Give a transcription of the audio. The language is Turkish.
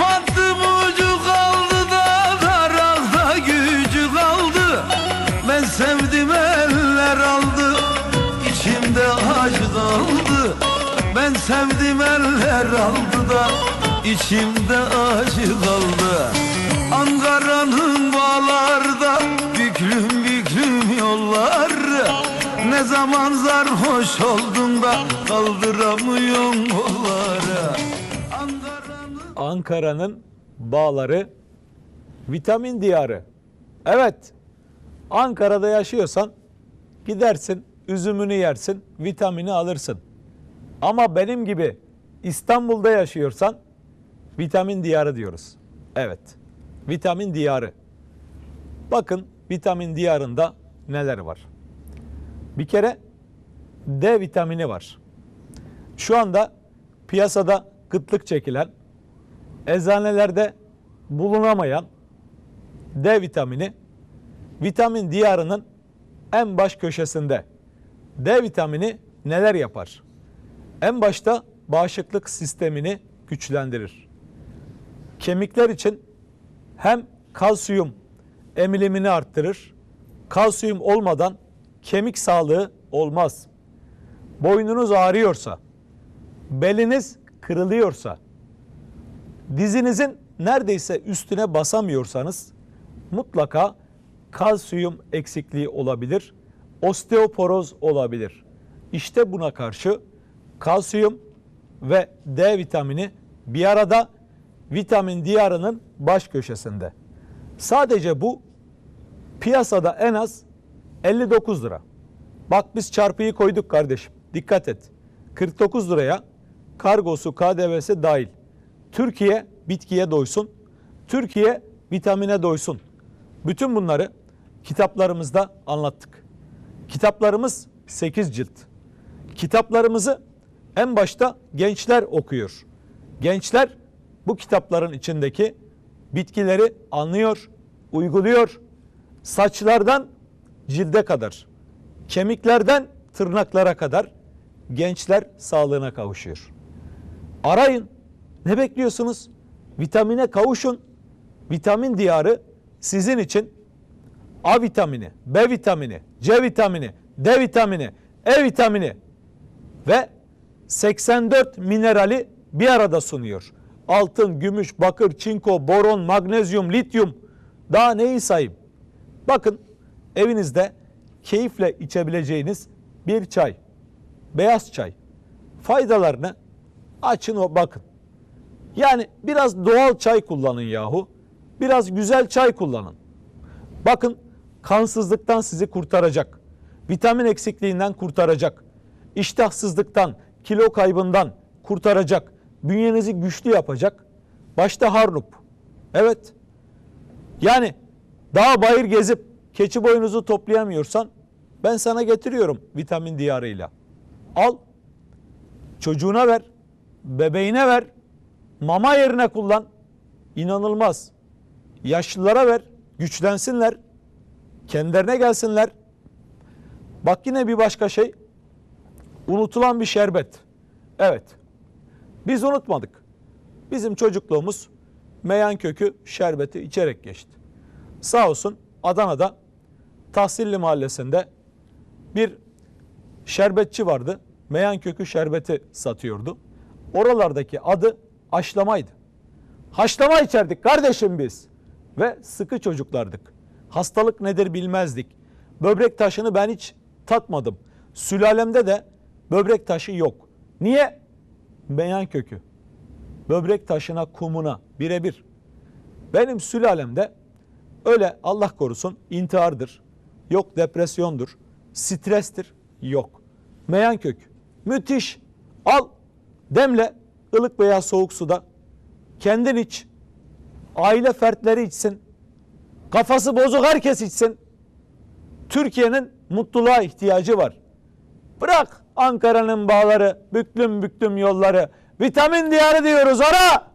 battı bucu kaldı da Darazda gücü kaldı. Ben sevdim eller aldı içimde acı daldı Ben sevdim eller aldı da içimde acı kaldı Ankara'nın bağlarda Büklüm büklüm yollar Ne zaman zarhoş oldun da Kaldıramıyorsun kolları Ankara'nın bağları vitamin diyarı. Evet. Ankara'da yaşıyorsan gidersin, üzümünü yersin, vitamini alırsın. Ama benim gibi İstanbul'da yaşıyorsan vitamin diyarı diyoruz. Evet. Vitamin diyarı. Bakın vitamin diyarında neler var. Bir kere D vitamini var. Şu anda piyasada kıtlık çekilen eczanelerde bulunamayan D vitamini vitamin diyarının en baş köşesinde. D vitamini neler yapar? En başta bağışıklık sistemini güçlendirir. Kemikler için hem kalsiyum emilimini arttırır. Kalsiyum olmadan kemik sağlığı olmaz. Boynunuz ağrıyorsa, beliniz kırılıyorsa, dizinizin neredeyse üstüne basamıyorsanız mutlaka kalsiyum eksikliği olabilir, osteoporoz olabilir. İşte buna karşı kalsiyum ve D vitamini bir arada vitamin diyarının baş köşesinde. Sadece bu piyasada en az 59 lira. Bak biz çarpıyı koyduk kardeşim. Dikkat et. 49 liraya kargosu, KDV'si dahil. Türkiye bitkiye doysun. Türkiye vitamine doysun. Bütün bunları kitaplarımızda anlattık. Kitaplarımız 8 cilt. Kitaplarımızı en başta gençler okuyor. Gençler bu kitapların içindeki bitkileri anlıyor, uyguluyor. Saçlardan cilde kadar, kemiklerden tırnaklara kadar gençler sağlığına kavuşuyor. Arayın. Ne bekliyorsunuz? Vitamine kavuşun. Vitamin diyarı sizin için A vitamini, B vitamini, C vitamini, D vitamini, E vitamini ve 84 minerali bir arada sunuyor. Altın, gümüş, bakır, çinko, boron, magnezyum, lityum daha neyi sayayım? Bakın evinizde keyifle içebileceğiniz bir çay, beyaz çay. Faydalarını açın o bakın. Yani biraz doğal çay kullanın yahu. Biraz güzel çay kullanın. Bakın kansızlıktan sizi kurtaracak. Vitamin eksikliğinden kurtaracak. İştahsızlıktan, kilo kaybından kurtaracak. Bünyenizi güçlü yapacak. Başta harnup. Evet. Yani dağ bayır gezip keçi boynuzu toplayamıyorsan ben sana getiriyorum vitamin diyarıyla. Al. Çocuğuna ver. Bebeğine ver. Mama yerine kullan. İnanılmaz. Yaşlılara ver. Güçlensinler. Kendilerine gelsinler. Bak yine bir başka şey. Unutulan bir şerbet. Evet. Biz unutmadık. Bizim çocukluğumuz meyan kökü şerbeti içerek geçti. Sağ olsun Adana'da Tahsilli Mahallesi'nde bir şerbetçi vardı. Meyan kökü şerbeti satıyordu. Oralardaki adı haşlamaydı. Haşlama içerdik kardeşim biz. Ve sıkı çocuklardık. Hastalık nedir bilmezdik. Böbrek taşını ben hiç tatmadım. Sülalemde de böbrek taşı yok. Niye? Meyan kökü. Böbrek taşına, kumuna birebir. Benim sülalemde öyle Allah korusun intihardır. Yok depresyondur. Strestir. Yok. Meyan kök. Müthiş. Al. Demle. Ilık veya soğuk suda. Kendin iç. Aile fertleri içsin. Kafası bozuk herkes içsin. Türkiye'nin mutluluğa ihtiyacı var. Bırak Ankara'nın bağları, büklüm büklüm yolları. Vitamin diyarı diyoruz ara.